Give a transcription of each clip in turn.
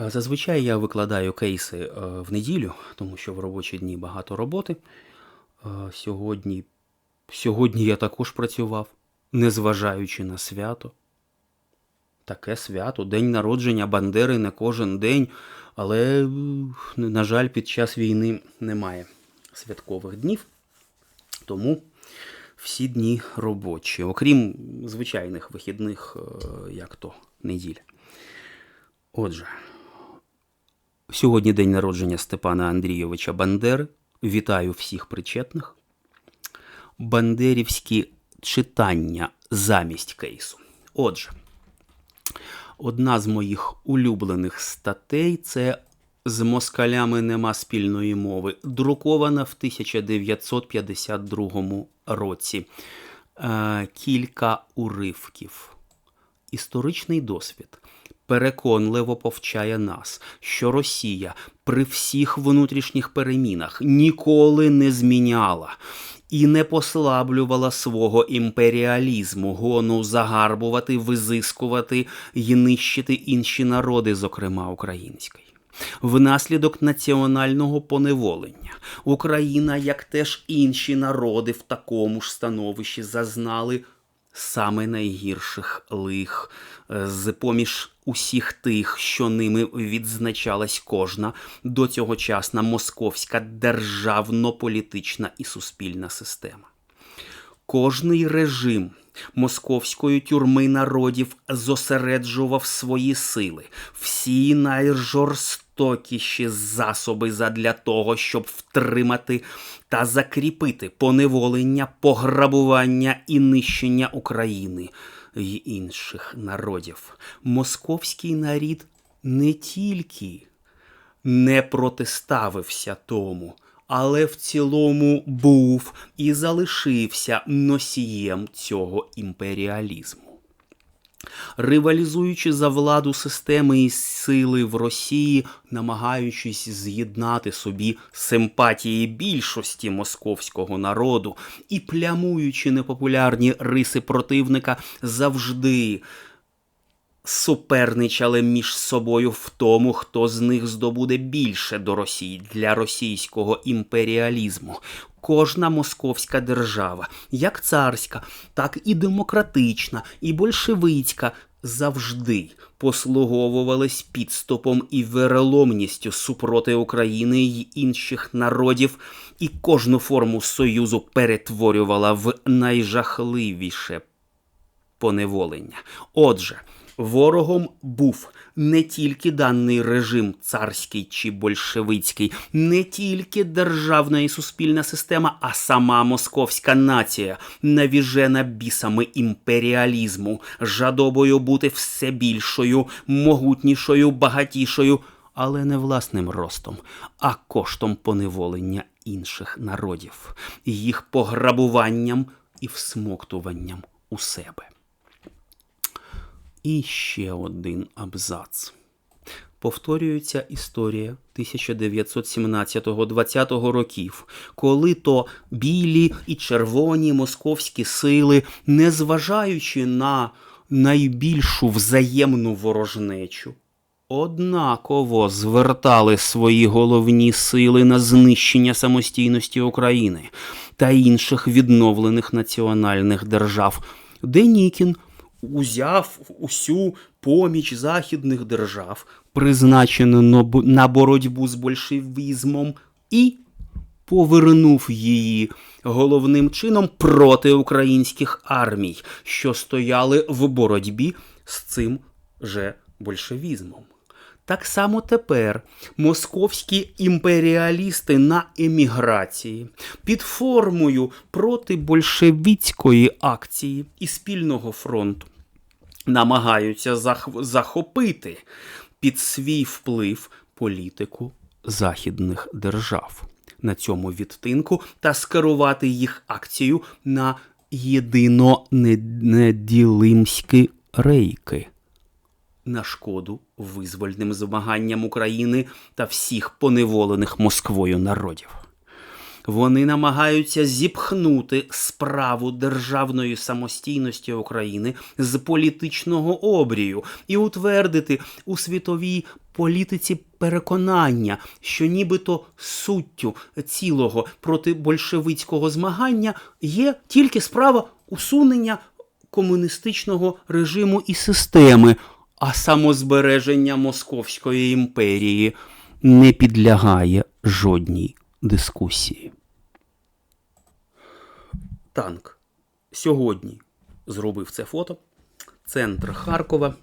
Е, Зазвичай я викладаю кейси е, в неділю, тому що в робочі дні багато роботи. Е, Сьогодні, сьогодні я також працював, незважаючи на свято. Таке свято, день народження Бандери не кожен день, але, на жаль, під час війни немає святкових днів. Тому всі дні робочі, окрім звичайних вихідних, як то неділя. Отже, сьогодні день народження Степана Андрійовича Бандери. Вітаю всіх причетних. Бандерівські читання замість кейсу. Отже, одна з моїх улюблених статей це з москалями нема спільної мови, друкована в 1952 році. Е, кілька уривків. Історичний досвід переконливо повчає нас, що Росія при всіх внутрішніх перемінах ніколи не зміняла і не послаблювала свого імперіалізму, гону загарбувати, визискувати і нищити інші народи, зокрема український. Внаслідок національного поневолення Україна, як теж інші народи в такому ж становищі зазнали саме найгірших лих е, з поміж усіх тих, що ними відзначалась кожна до цьогочасна московська державно-політична і суспільна система. Кожний режим московської тюрми народів зосереджував свої сили, всі найжорстокіші засоби задля того, щоб втримати та закріпити поневолення, пограбування і нищення України й інших народів. Московський нарід не тільки не протиставився тому, але в цілому був і залишився носієм цього імперіалізму. Ривалізуючи за владу системи і сили в Росії, намагаючись з'єднати собі симпатії більшості московського народу і плямуючи непопулярні риси противника, завжди суперничали між собою в тому, хто з них здобуде більше до Росії для російського імперіалізму. Кожна московська держава, як царська, так і демократична, і большевицька, завжди послуговувались підступом і вероломністю супроти України й інших народів, і кожну форму союзу перетворювала в найжахливіше поневолення. Отже, ворогом був не тільки даний режим царський чи большевицький, не тільки державна і суспільна система, а сама московська нація, навіжена бісами імперіалізму, жадобою бути все більшою, могутнішою, багатішою, але не власним ростом, а коштом поневолення інших народів, їх пограбуванням і всмоктуванням у себе. І ще один абзац. Повторюється історія 1917-20 років, коли то білі і червоні московські сили, незважаючи на найбільшу взаємну ворожнечу, однаково звертали свої головні сили на знищення самостійності України та інших відновлених національних держав. Денікін узяв усю поміч західних держав, призначену на- боротьбу з большевізмом, і повернув її головним чином проти українських армій, що стояли в боротьбі з цим же большевізмом. Так само тепер московські імперіалісти на еміграції під формою протибольшевицької акції і спільного фронту намагаються зах- захопити під свій вплив політику західних держав. На цьому відтинку та скерувати їх акцію на єдино неділимські рейки на шкоду визвольним змаганням України та всіх поневолених Москвою народів. Вони намагаються зіпхнути справу державної самостійності України з політичного обрію і утвердити у світовій політиці переконання, що нібито суттю цілого протибольшевицького змагання є тільки справа усунення комуністичного режиму і системи, а самозбереження Московської імперії не підлягає жодній дискусії. Танк сьогодні зробив це фото. Центр Харкова.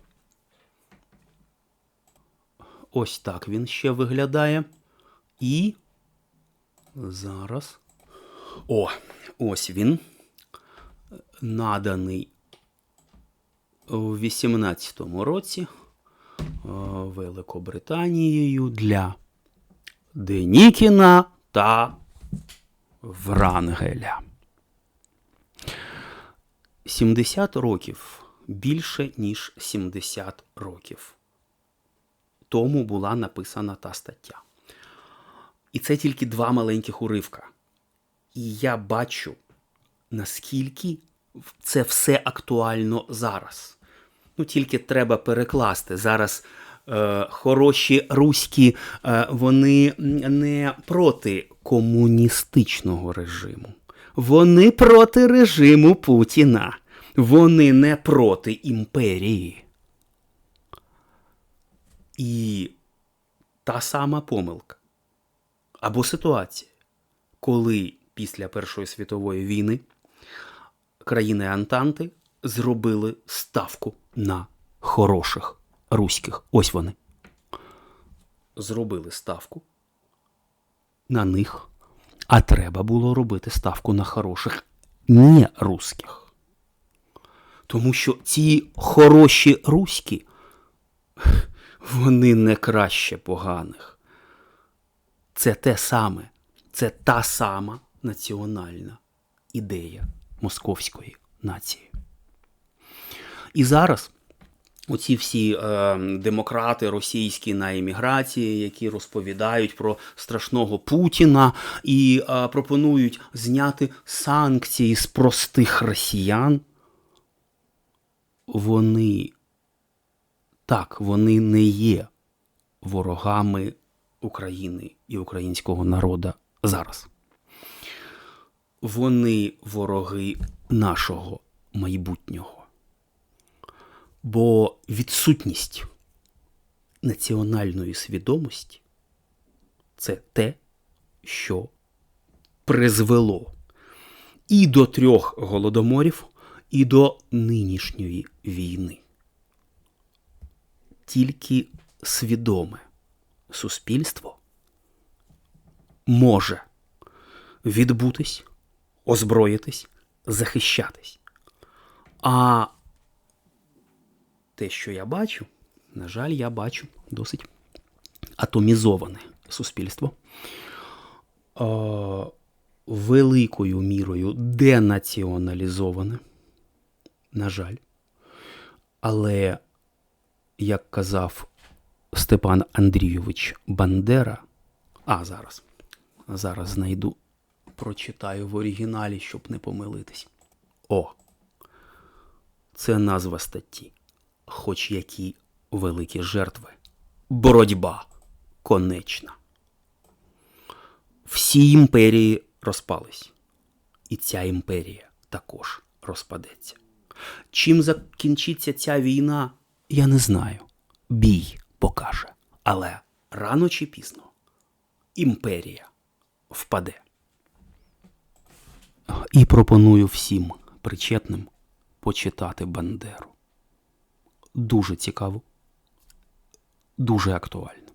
Ось так він ще виглядає. І зараз. О, ось він. Наданий у 18-му році е, Великобританією для Денікіна та Врангеля. 70 років більше, ніж 70 років. Тому була написана та стаття. І це тільки два маленьких уривка. І я бачу, наскільки це все актуально зараз. Ну, тільки треба перекласти. Зараз е, хороші руські, е, вони не проти комуністичного режиму. Вони проти режиму Путіна. Вони не проти імперії. І та сама помилка або ситуація, коли після Першої світової війни країни Антанти зробили ставку на хороших руських. Ось вони. Зробили ставку на них, а треба було робити ставку на хороших не русських. Тому що ці хороші руські, вони не краще поганих. Це те саме, це та сама національна ідея московської нації. І зараз оці всі е, демократи російські на еміграції, які розповідають про страшного Путіна і е, пропонують зняти санкції з простих росіян, вони так, вони не є ворогами України і українського народу зараз. Вони вороги нашого майбутнього. Бо відсутність національної свідомості це те, що призвело і до трьох голодоморів, і до нинішньої війни. Тільки свідоме суспільство може відбутись, озброїтись, захищатись. А те, що я бачу, на жаль, я бачу досить атомізоване суспільство. Великою мірою денаціоналізоване, на жаль. Але, як казав Степан Андрійович Бандера, а зараз, зараз знайду, прочитаю в оригіналі, щоб не помилитись. О, це назва статті. Хоч які великі жертви. Боротьба конечна. Всі імперії розпались. І ця імперія також розпадеться. Чим закінчиться ця війна, я не знаю. Бій покаже. Але рано чи пізно імперія впаде. І пропоную всім причетним почитати Бандеру. Дуже цікаво, дуже актуально.